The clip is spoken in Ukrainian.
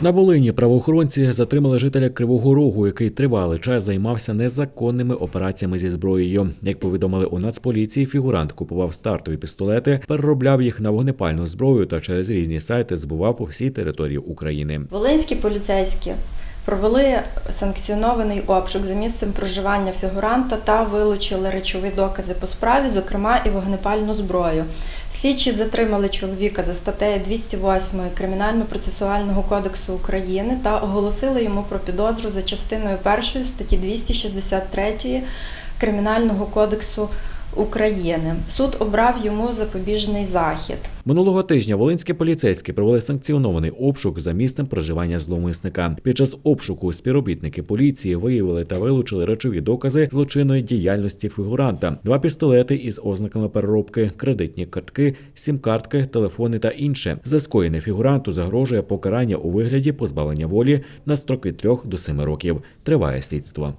На Волині правоохоронці затримали жителя Кривого Рогу, який тривалий час займався незаконними операціями зі зброєю. Як повідомили у Нацполіції, фігурант купував стартові пістолети, переробляв їх на вогнепальну зброю та через різні сайти збував по всій території України. Волинські поліцейські провели санкціонований обшук за місцем проживання фігуранта та вилучили речові докази по справі, зокрема і вогнепальну зброю. Слідчі затримали чоловіка за статтею 208 Кримінально-процесуального кодексу України та оголосили йому про підозру за частиною 1 статті 263 Кримінального кодексу України. Суд обрав йому запобіжний захід. Минулого тижня волинські поліцейські провели санкціонований обшук за місцем проживання зловмисника. Під час обшуку співробітники поліції виявили та вилучили речові докази злочинної діяльності фігуранта: два пістолети із ознаками переробки, кредитні картки, сім-картки, телефони та інше. За скоєне фігуранту загрожує покарання у вигляді позбавлення волі на строки трьох до семи років. Триває слідство.